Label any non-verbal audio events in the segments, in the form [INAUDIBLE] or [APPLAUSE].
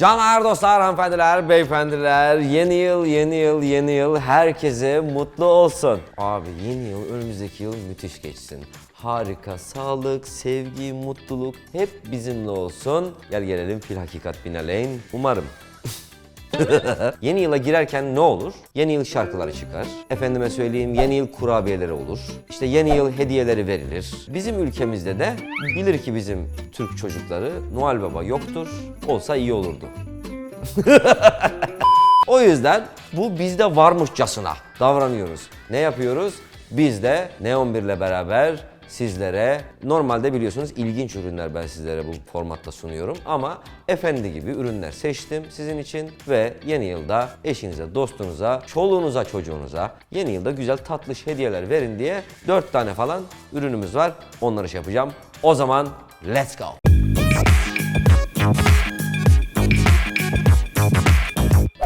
Canlar dostlar, hanımefendiler, beyefendiler, yeni yıl, yeni yıl, yeni yıl herkese mutlu olsun. Abi yeni yıl, önümüzdeki yıl müthiş geçsin. Harika, sağlık, sevgi, mutluluk hep bizimle olsun. Gel gelelim fil hakikat binaleyn. Umarım. [LAUGHS] Yeni yıla girerken ne olur? Yeni yıl şarkıları çıkar. Efendime söyleyeyim yeni yıl kurabiyeleri olur. İşte yeni yıl hediyeleri verilir. Bizim ülkemizde de bilir ki bizim Türk çocukları Noel Baba yoktur. Olsa iyi olurdu. [LAUGHS] O yüzden bu bizde varmışçasına davranıyoruz. Ne yapıyoruz? Biz de Neon 1 ile beraber sizlere normalde biliyorsunuz ilginç ürünler ben sizlere bu formatta sunuyorum ama efendi gibi ürünler seçtim sizin için ve yeni yılda eşinize, dostunuza, çoluğunuza, çocuğunuza yeni yılda güzel tatlış hediyeler verin diye 4 tane falan ürünümüz var. Onları şey yapacağım. O zaman let's go.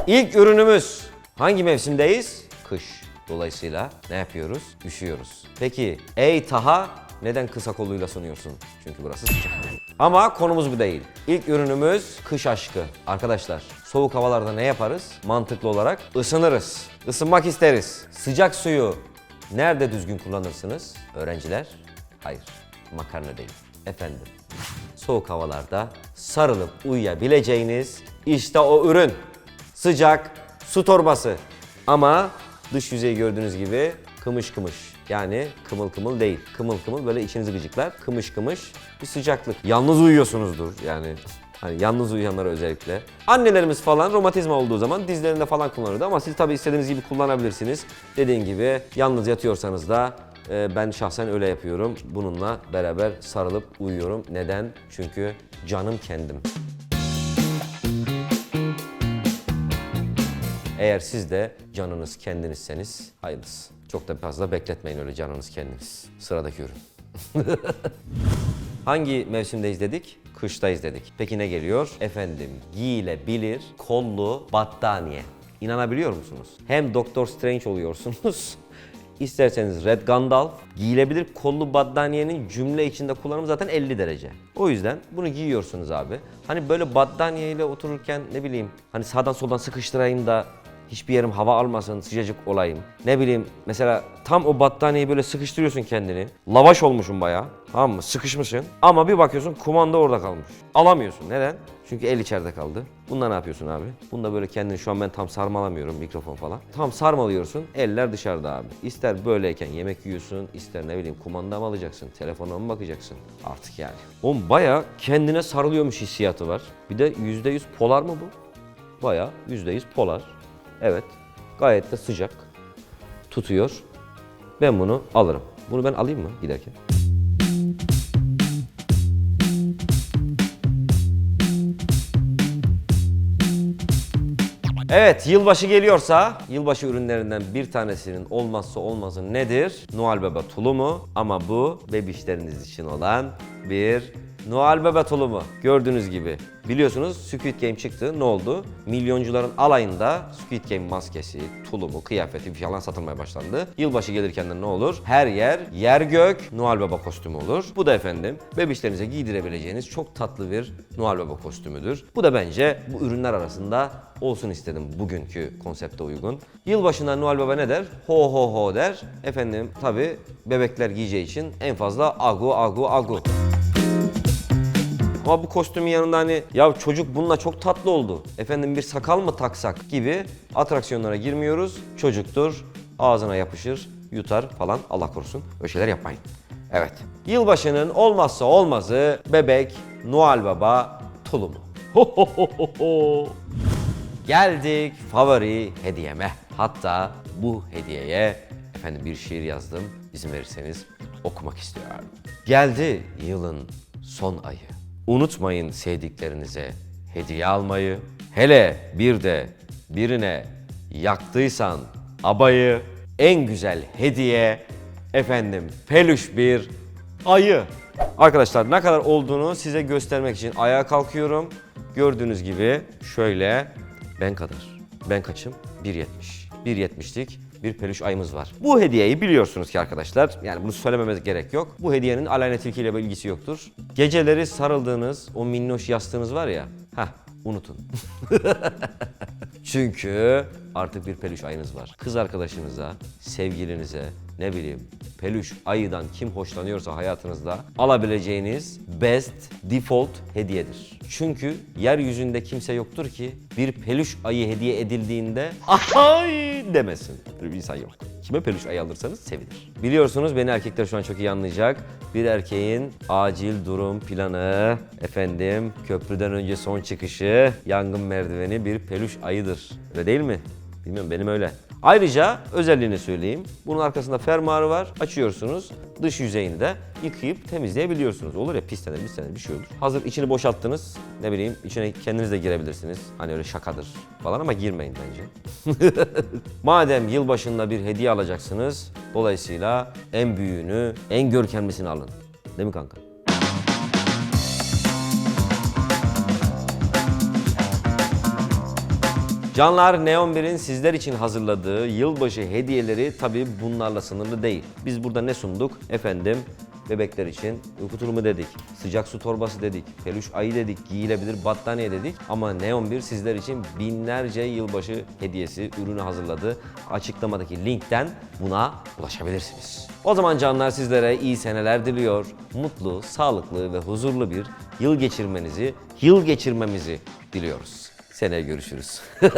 İlk ürünümüz hangi mevsimdeyiz? Kış. Dolayısıyla ne yapıyoruz? Üşüyoruz. Peki ey Taha neden kısa kolluyla sunuyorsun? Çünkü burası sıcak. Ama konumuz bu değil. İlk ürünümüz kış aşkı. Arkadaşlar soğuk havalarda ne yaparız? Mantıklı olarak ısınırız. Isınmak isteriz. Sıcak suyu nerede düzgün kullanırsınız? Öğrenciler? Hayır. Makarna değil. Efendim. Soğuk havalarda sarılıp uyuyabileceğiniz işte o ürün. Sıcak su torbası. Ama dış yüzeyi gördüğünüz gibi kımış kımış. Yani kımıl kımıl değil. Kımıl kımıl böyle içinizi gıcıklar. Kımış kımış bir sıcaklık. Yalnız uyuyorsunuzdur yani. Hani yalnız uyuyanlara özellikle. Annelerimiz falan romatizma olduğu zaman dizlerinde falan kullanırdı ama siz tabii istediğiniz gibi kullanabilirsiniz. Dediğim gibi yalnız yatıyorsanız da e, ben şahsen öyle yapıyorum. Bununla beraber sarılıp uyuyorum. Neden? Çünkü canım kendim. Eğer siz de canınız kendinizseniz hayırlısı. Çok da fazla bekletmeyin öyle canınız kendiniz. Sıradaki ürün. [LAUGHS] Hangi mevsimdeyiz dedik? Kıştayız dedik. Peki ne geliyor? Efendim giyilebilir kollu battaniye. İnanabiliyor musunuz? Hem Doktor Strange oluyorsunuz. [LAUGHS] İsterseniz Red Gandalf, giyilebilir kollu battaniyenin cümle içinde kullanımı zaten 50 derece. O yüzden bunu giyiyorsunuz abi. Hani böyle battaniyeyle otururken ne bileyim hani sağdan soldan sıkıştırayım da hiçbir yerim hava almasın, sıcacık olayım. Ne bileyim mesela tam o battaniyeyi böyle sıkıştırıyorsun kendini. Lavaş olmuşsun bayağı. Tamam mı? Sıkışmışsın. Ama bir bakıyorsun kumanda orada kalmış. Alamıyorsun. Neden? Çünkü el içeride kaldı. Bunda ne yapıyorsun abi? Bunda böyle kendini şu an ben tam sarmalamıyorum mikrofon falan. Tam sarmalıyorsun. Eller dışarıda abi. İster böyleyken yemek yiyorsun, ister ne bileyim kumanda mı alacaksın, telefona mı bakacaksın? Artık yani. Oğlum bayağı kendine sarılıyormuş hissiyatı var. Bir de %100 polar mı bu? Bayağı %100 polar. Evet. Gayet de sıcak. Tutuyor. Ben bunu alırım. Bunu ben alayım mı giderken? Evet, yılbaşı geliyorsa yılbaşı ürünlerinden bir tanesinin olmazsa olmazı nedir? Noel Baba tulumu ama bu bebişleriniz için olan bir Noel Baba tulumu. Gördüğünüz gibi biliyorsunuz Squid Game çıktı. Ne oldu? Milyoncuların alayında Squid Game maskesi, tulumu, kıyafeti falan satılmaya başlandı. Yılbaşı gelirken de ne olur? Her yer yer gök Noel Baba kostümü olur. Bu da efendim bebişlerinize giydirebileceğiniz çok tatlı bir Noel Baba kostümüdür. Bu da bence bu ürünler arasında olsun istedim bugünkü konsepte uygun. Yılbaşında Noel Baba ne der? Ho ho ho der. Efendim tabi bebekler giyeceği için en fazla agu agu agu. Ama bu kostümün yanında hani ya çocuk bununla çok tatlı oldu. Efendim bir sakal mı taksak gibi atraksiyonlara girmiyoruz. Çocuktur, ağzına yapışır, yutar falan Allah korusun. Öyle şeyler yapmayın. Evet. Yılbaşının olmazsa olmazı bebek Noel Baba tulumu. Ho ho ho ho. Geldik favori hediyeme. Hatta bu hediyeye efendim bir şiir yazdım. İzin verirseniz okumak istiyorum. Geldi yılın son ayı. Unutmayın sevdiklerinize hediye almayı. Hele bir de birine yaktıysan abayı en güzel hediye efendim peluş bir ayı. Arkadaşlar ne kadar olduğunu size göstermek için ayağa kalkıyorum. Gördüğünüz gibi şöyle ben kadar. Ben kaçım? 1.70. 1.70'lik bir peluş ayımız var. Bu hediyeyi biliyorsunuz ki arkadaşlar. Yani bunu söylememiz gerek yok. Bu hediyenin Aleyna Tilki ile ilgisi yoktur. Geceleri sarıldığınız o minnoş yastığınız var ya. Heh, unutun. [LAUGHS] Çünkü artık bir peluş ayınız var. Kız arkadaşınıza, sevgilinize, ne bileyim peluş ayıdan kim hoşlanıyorsa hayatınızda alabileceğiniz best default hediyedir. Çünkü yeryüzünde kimse yoktur ki bir peluş ayı hediye edildiğinde ay demesin. Bir insan yok. Kime peluş ayı alırsanız sevinir. Biliyorsunuz beni erkekler şu an çok iyi anlayacak. Bir erkeğin acil durum planı, efendim köprüden önce son çıkışı, yangın merdiveni bir peluş ayıdır. Öyle değil mi? Bilmiyorum benim öyle. Ayrıca özelliğini söyleyeyim. Bunun arkasında fermuarı var. Açıyorsunuz. Dış yüzeyini de yıkayıp temizleyebiliyorsunuz. Olur ya pislenir, pislenir bir şey olur. Hazır içini boşalttınız. Ne bileyim içine kendiniz de girebilirsiniz. Hani öyle şakadır falan ama girmeyin bence. [LAUGHS] Madem yılbaşında bir hediye alacaksınız, dolayısıyla en büyüğünü, en görkemlisini alın. Değil mi kanka? Canlar Neon 1'in sizler için hazırladığı yılbaşı hediyeleri tabii bunlarla sınırlı değil. Biz burada ne sunduk? Efendim bebekler için uyku tulumu dedik, sıcak su torbası dedik, peluş ayı dedik, giyilebilir battaniye dedik. Ama Neon 1 sizler için binlerce yılbaşı hediyesi ürünü hazırladı. Açıklamadaki linkten buna ulaşabilirsiniz. O zaman canlar sizlere iyi seneler diliyor. Mutlu, sağlıklı ve huzurlu bir yıl geçirmenizi, yıl geçirmemizi diliyoruz. Seneye görüşürüz. [LAUGHS]